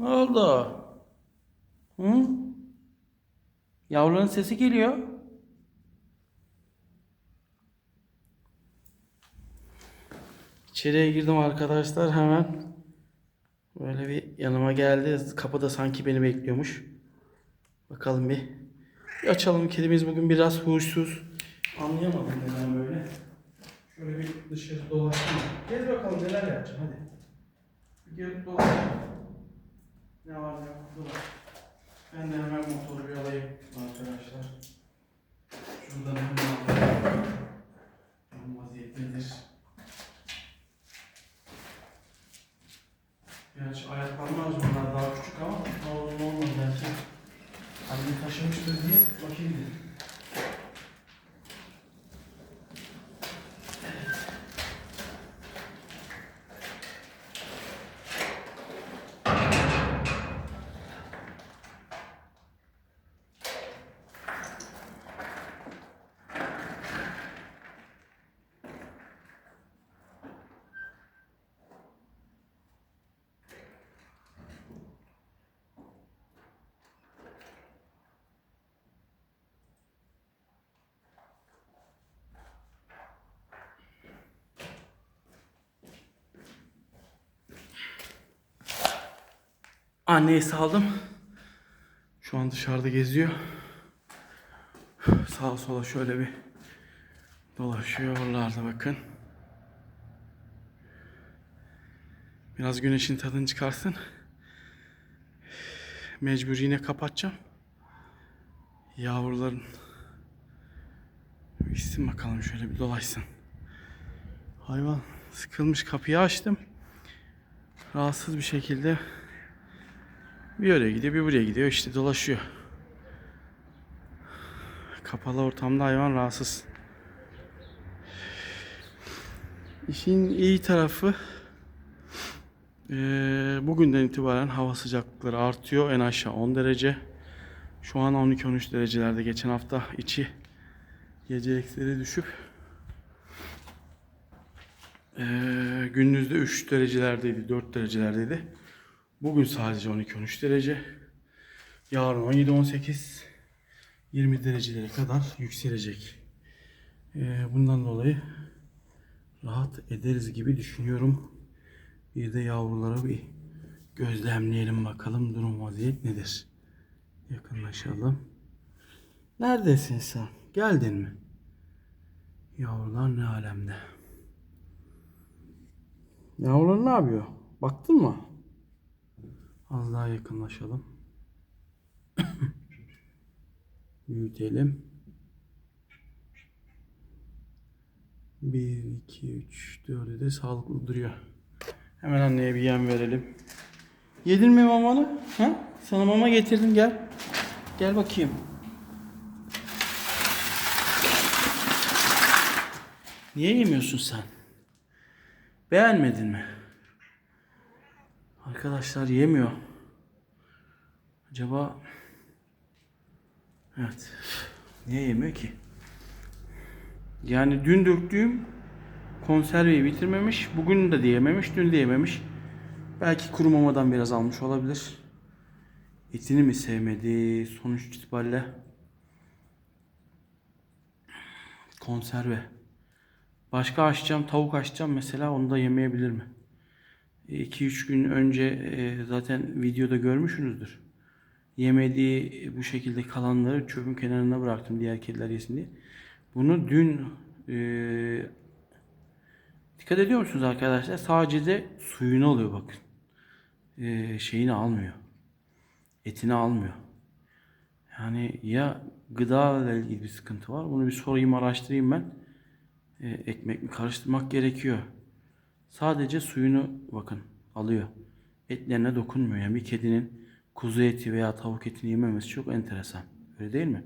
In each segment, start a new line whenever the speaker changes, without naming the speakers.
Ne oldu? Hı? Yavruların sesi geliyor. İçeriye girdim arkadaşlar hemen. Böyle bir yanıma geldi. Kapıda sanki beni bekliyormuş. Bakalım bir. Bir açalım. Kedimiz bugün biraz huysuz. Anlayamadım neden böyle. Şöyle bir dışarı dolaşayım. Gel bakalım neler yapacağım hadi. Bir gelip dolaşalım. Ne var ne yok dolaş. Ben de hemen motoru bir alayım arkadaşlar. Şuradan hemen alayım. Durum vaziyettedir. Gerçi ayaklanmaz bunlar daha küçük ama ne olur ne olmaz belki. Annem taşımıştır diye bakayım dedim. Anneyi saldım. Şu an dışarıda geziyor. Sağa sola şöyle bir dolaşıyor oralarda bakın. Biraz güneşin tadını çıkarsın. Mecbur yine kapatacağım. Yavruların içsin bakalım şöyle bir dolaşsın. Hayvan sıkılmış kapıyı açtım. Rahatsız bir şekilde bir oraya gidiyor, bir buraya gidiyor. işte dolaşıyor. Kapalı ortamda hayvan rahatsız. İşin iyi tarafı eee, bugünden itibaren hava sıcaklıkları artıyor. En aşağı 10 derece. Şu an 12-13 derecelerde. Geçen hafta içi gece eksileri düşüp eee gündüzde 3 derecelerdeydi, 4 derecelerdeydi. Bugün sadece 12-13 derece. Yarın 17-18 20 derecelere kadar yükselecek. Ee, bundan dolayı rahat ederiz gibi düşünüyorum. Bir de yavruları bir gözlemleyelim bakalım durum vaziyet nedir. Yakınlaşalım. Neredesin sen? Geldin mi? Yavrular ne alemde? Yavrular ne yapıyor? Baktın mı? Az daha yakınlaşalım. Büyütelim. 1, 2, 3, 4'ü de sağlıklı duruyor. Hemen anneye bir yem verelim. Yedin mi mamanı? Ha? Sana mama getirdim gel. Gel bakayım. Niye yemiyorsun sen? Beğenmedin mi? Arkadaşlar yemiyor. Acaba Evet. Niye yemiyor ki? Yani dün döktüğüm konserveyi bitirmemiş. Bugün de diyememiş, dün diyememiş. Belki kuru mamadan biraz almış olabilir. Etini mi sevmedi? Sonuç itibariyle konserve. Başka açacağım, tavuk açacağım mesela onu da yemeyebilir mi? 2-3 gün önce e, zaten videoda görmüşsünüzdür. Yemediği bu şekilde kalanları çöpün kenarına bıraktım diğer kediler yesin diye. Bunu dün e, dikkat ediyor musunuz arkadaşlar? Sadece de suyunu alıyor bakın. E, şeyini almıyor. Etini almıyor. Yani ya gıda ile ilgili bir sıkıntı var. Bunu bir sorayım araştırayım ben. E, ekmek mi karıştırmak gerekiyor. Sadece suyunu bakın alıyor. Etlerine dokunmuyor. Yani bir kedinin kuzu eti veya tavuk etini yememesi çok enteresan. Öyle değil mi?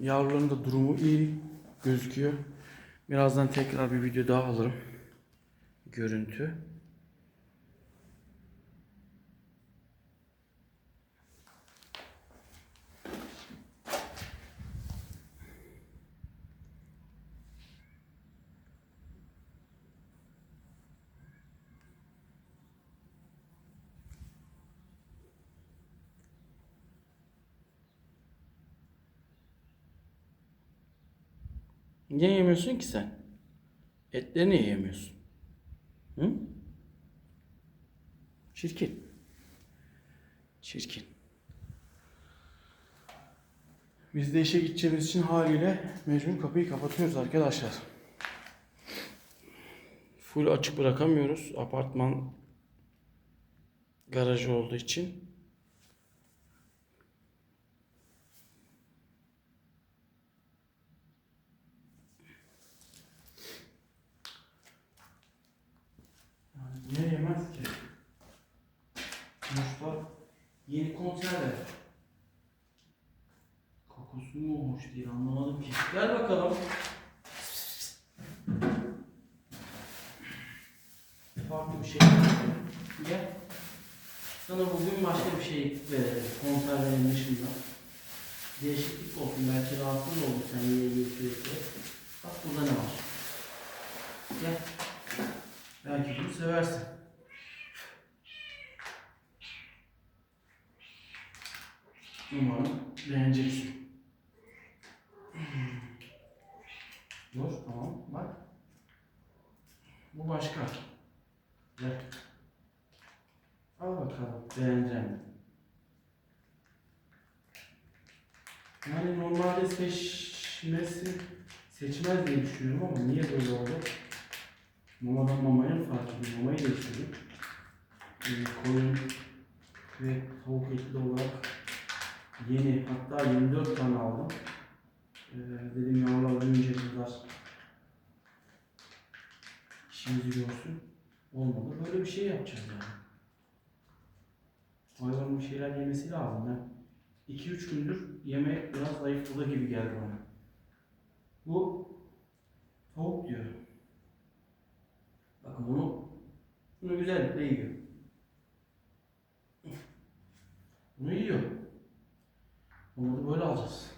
Yavruların da durumu iyi gözüküyor. Birazdan tekrar bir video daha alırım. Görüntü. Niye yemiyorsun ki sen? Etleri niye yemiyorsun? Hı? Çirkin. Çirkin. Biz de işe gideceğimiz için haliyle mecbur kapıyı kapatıyoruz arkadaşlar. Full açık bırakamıyoruz. Apartman garajı olduğu için. Yani niye yemez ki? Sonuçta yeni konserve. Hoş değil anlamadım ki. Gel bakalım. Farklı bir şey. Gel. Sana bugün başka bir şey verelim. Konservenin dışında. Değişiklik olsun. Belki rahatsız olur sen yiyebilir sürekli. Bak burada ne var. Gel. Belki bunu seversin. Umarım beğeneceksin. Hmm. Dur tamam bak. Bu başka. Gel. Al bakalım beğeneceğim. Yani normalde seçmesi seçmez diye düşünüyorum ama niye böyle oldu? Mamadan mamaya mı fark ediyor? Mamayı değiştirdim. Ee, koyun ve tavuk etli olarak yeni hatta 24 tane aldım. Ee, dedim yavrular büyüyünce kadar işimizi görsün. Olmadı. Böyle bir şey yapacağız yani. Hayvanın bir şeyler yemesi lazım. Ben 2-3 gündür yemek biraz zayıfladı gibi geldi bana. Bu tavuk diyor. Bakın bunu bunu güzellikle yiyor. Bunu yiyor. Bunu da böyle alacağız.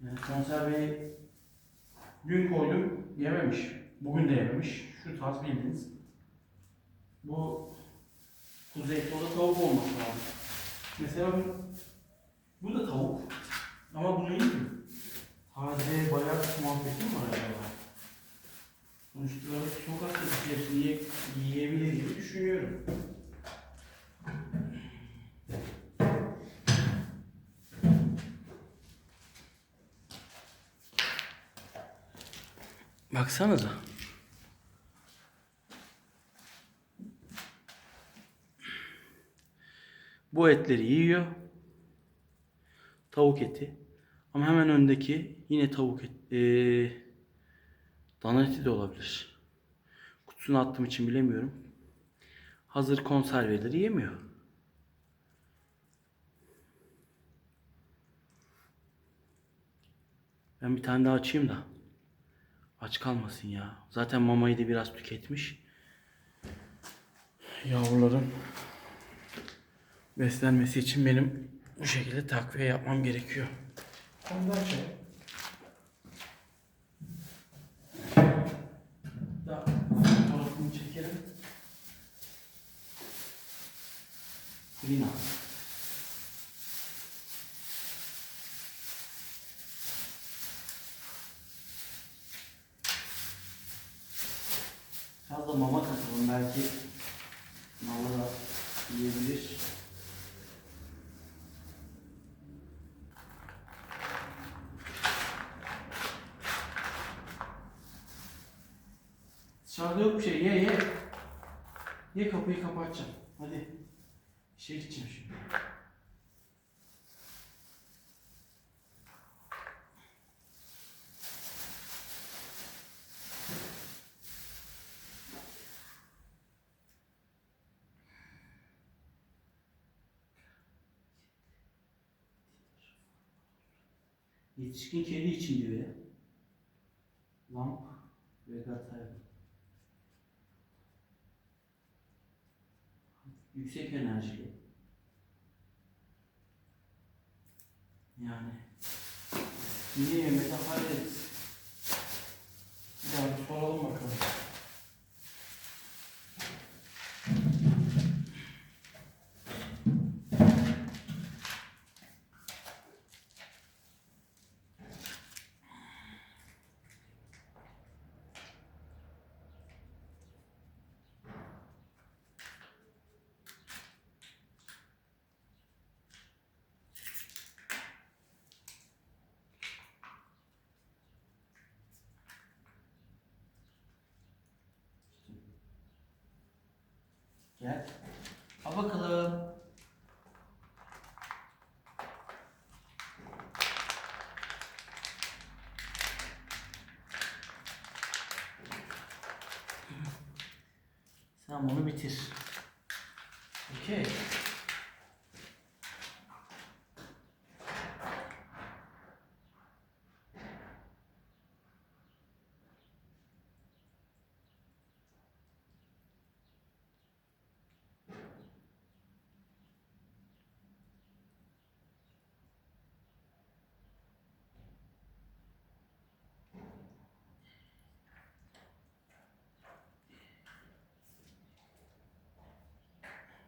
Yani konserveyi dün koydum yememiş. Bugün de yememiş. Şu tarz bildiğiniz. Bu o da tavuk olması lazım. Mesela bu, bu da tavuk. Ama bunu yiyor. Taze bayağı muhabbetim var acaba. Sonuçta sokakta bir şey yiye, yiyebilir gibi düşünüyorum. Baksanıza. Bu etleri yiyor. Tavuk eti. Ama hemen öndeki yine tavuk eti. Ee, dana eti de olabilir. Kutusunu attığım için bilemiyorum. Hazır konserveleri yemiyor. Ben bir tane daha açayım da. Aç kalmasın ya. Zaten mamayı da biraz tüketmiş. Yavruların beslenmesi için benim bu şekilde takviye yapmam gerekiyor. Sen de açayım. Da fotoğrafını çekelim. Lina. Biraz da mama katalım belki mama da yiyebilir. Dışarıda yok bir şey. Ye ye. Ye kapıyı kapatacağım. Hadi. İşe gideceğim şimdi. Yetişkin kedi için diyor ya. Lamp ve gatay. Yüksek enerjili. Yani niye yemedi hallederiz. Bir daha bir soralım bakalım. Bunu bitir. Okey.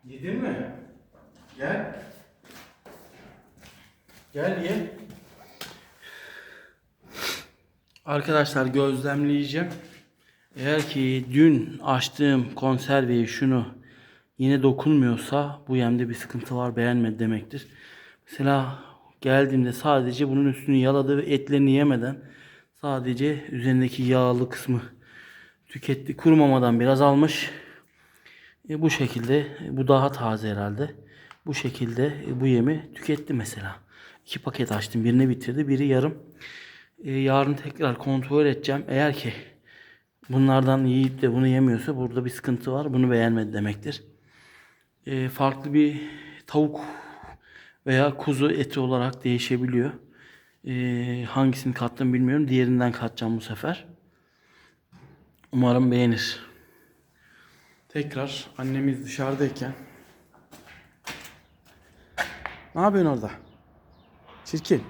Yedin mi? Gel. Gel ye. Arkadaşlar gözlemleyeceğim. Eğer ki dün açtığım konserveyi şunu yine dokunmuyorsa bu yemde bir sıkıntı var beğenmedi demektir. Mesela geldiğimde sadece bunun üstünü yaladı ve etlerini yemeden sadece üzerindeki yağlı kısmı tüketti. Kurumamadan biraz almış. E, bu şekilde e, bu daha taze herhalde. Bu şekilde e, bu yemi tüketti mesela. İki paket açtım. Birini bitirdi. Biri yarım. Yarın tekrar kontrol edeceğim. Eğer ki bunlardan yiyip de bunu yemiyorsa burada bir sıkıntı var. Bunu beğenmedi demektir. Farklı bir tavuk veya kuzu eti olarak değişebiliyor. Hangisini kattım bilmiyorum. Diğerinden katacağım bu sefer. Umarım beğenir. Tekrar annemiz dışarıdayken Ne yapıyorsun orada? Çirkin.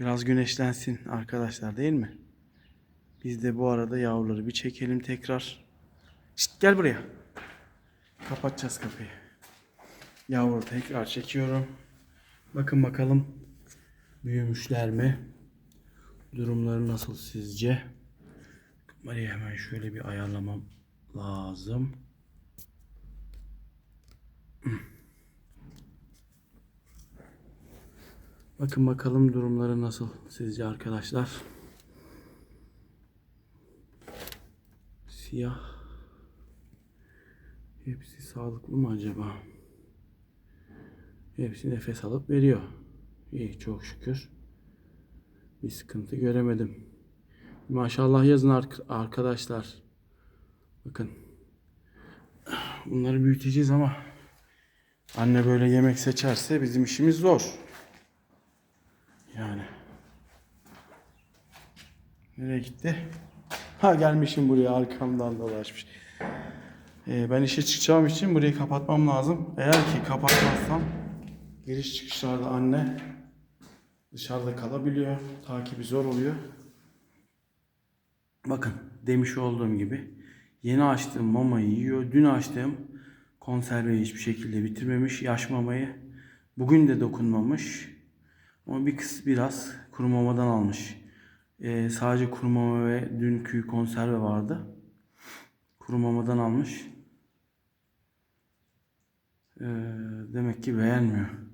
Biraz güneşlensin arkadaşlar değil mi? Biz de bu arada yavruları bir çekelim tekrar. Şşt, gel buraya. Kapatacağız kapıyı. Yavru tekrar çekiyorum. Bakın bakalım büyümüşler mi? Durumları nasıl sizce? Kamerayı hemen şöyle bir ayarlamam lazım. Bakın bakalım durumları nasıl sizce arkadaşlar? Siyah. Hepsi sağlıklı mı acaba? Hepsi nefes alıp veriyor. İyi çok şükür. Bir sıkıntı göremedim. Maşallah yazın ark- arkadaşlar. Bakın. Bunları büyüteceğiz ama anne böyle yemek seçerse bizim işimiz zor. Yani. Nereye gitti? Ha gelmişim buraya arkamdan dolaşmış. Ee, ben işe çıkacağım için burayı kapatmam lazım. Eğer ki kapatmazsam giriş çıkışlarda anne dışarıda kalabiliyor. Takibi zor oluyor. Bakın demiş olduğum gibi yeni açtığım mamayı yiyor. Dün açtığım konserveyi hiçbir şekilde bitirmemiş. Yaş mamayı bugün de dokunmamış. Ama bir kız biraz kuru mamadan almış. Ee, sadece kuru mama ve dünkü konserve vardı. Kuru mamadan almış. Ee, demek ki beğenmiyor.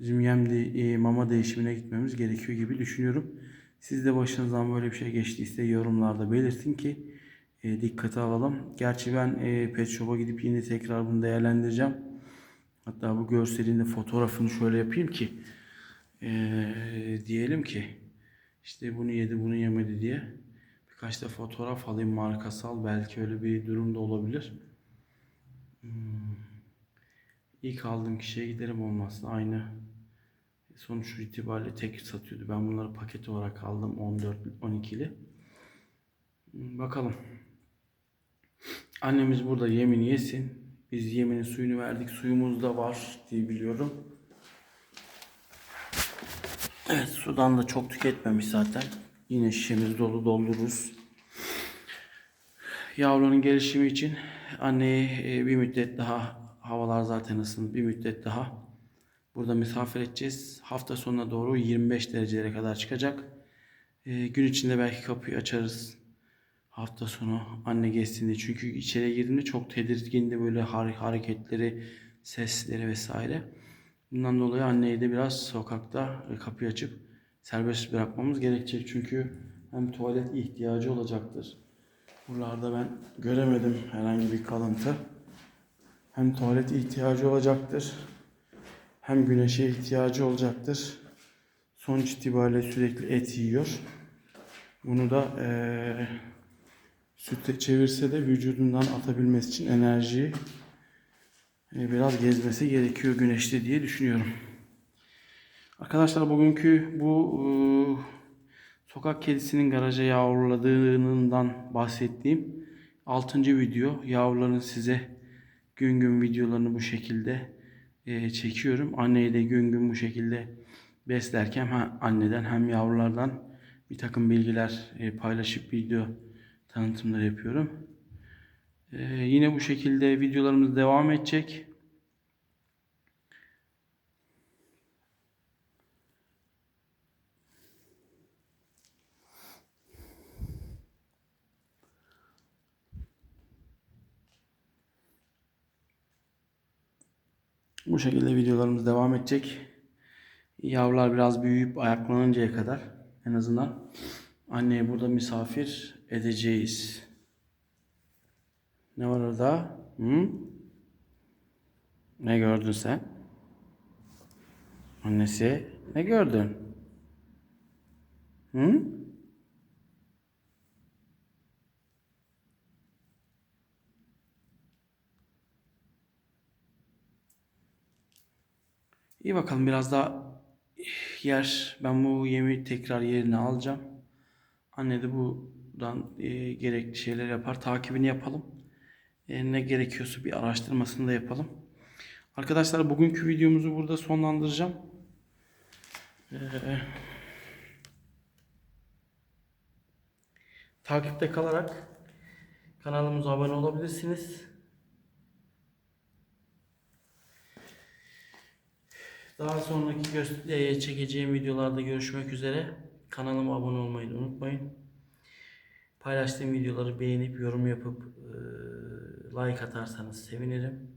Bizim yem de, mama değişimine gitmemiz gerekiyor gibi düşünüyorum. Siz de başınızdan böyle bir şey geçtiyse yorumlarda belirtin ki e, dikkate alalım. Gerçi ben e, Pet Shop'a gidip yine tekrar bunu değerlendireceğim. Hatta bu görselin de fotoğrafını şöyle yapayım ki e, diyelim ki işte bunu yedi bunu yemedi diye birkaç da fotoğraf alayım markasal belki öyle bir durum da olabilir. Hmm. İlk aldığım kişiye giderim olmazsa aynı sonuç itibariyle tek satıyordu. Ben bunları paket olarak aldım 14 12'li. Hmm, Bakalım. Annemiz burada yemini yesin. Biz yeminin suyunu verdik. Suyumuz da var diye biliyorum. Evet sudan da çok tüketmemiş zaten. Yine şişemiz dolu doldururuz. Yavrunun gelişimi için anneyi e, bir müddet daha havalar zaten ısındı. Bir müddet daha burada misafir edeceğiz. Hafta sonuna doğru 25 derecelere kadar çıkacak. E, gün içinde belki kapıyı açarız. Hafta sonu anne geçsin diye. Çünkü içeri girdiğinde çok tedirgindi böyle har- hareketleri, sesleri vesaire. Bundan dolayı anneyi de biraz sokakta e, kapıyı açıp serbest bırakmamız gerekecek. Çünkü hem tuvalet ihtiyacı olacaktır. Buralarda ben göremedim herhangi bir kalıntı. Hem tuvalet ihtiyacı olacaktır. Hem güneşe ihtiyacı olacaktır. Sonuç itibariyle sürekli et yiyor. Bunu da eee sütte çevirse de vücudundan atabilmesi için enerjiyi e, biraz gezmesi gerekiyor güneşte diye düşünüyorum. Arkadaşlar bugünkü bu e, sokak kedisinin garaja yavruladığından bahsettiğim 6. video. Yavruların size gün gün videolarını bu şekilde e, çekiyorum. Anneyi de gün gün bu şekilde beslerken hem anneden hem yavrulardan bir takım bilgiler e, paylaşıp video tanıtımları yapıyorum. E, yine bu şekilde videolarımız devam edecek. Bu şekilde videolarımız devam edecek. Yavrular biraz büyüyüp ayaklanıncaya kadar en azından anneye burada misafir edeceğiz. Ne var orada? Hı? Ne gördün sen? Annesi ne gördün? Hı? İyi bakalım biraz daha yer. Ben bu yemi tekrar yerine alacağım. Anne de buradan e, gerekli şeyler yapar. Takibini yapalım. E, ne gerekiyorsa bir araştırmasını da yapalım. Arkadaşlar bugünkü videomuzu burada sonlandıracağım. E, takipte kalarak kanalımıza abone olabilirsiniz. Daha sonraki göster- çekeceğim videolarda görüşmek üzere. Kanalıma abone olmayı unutmayın. Paylaştığım videoları beğenip yorum yapıp e, like atarsanız sevinirim.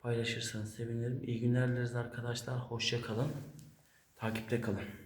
Paylaşırsanız sevinirim. İyi günler dileriz arkadaşlar. Hoşça kalın. Takipte kalın.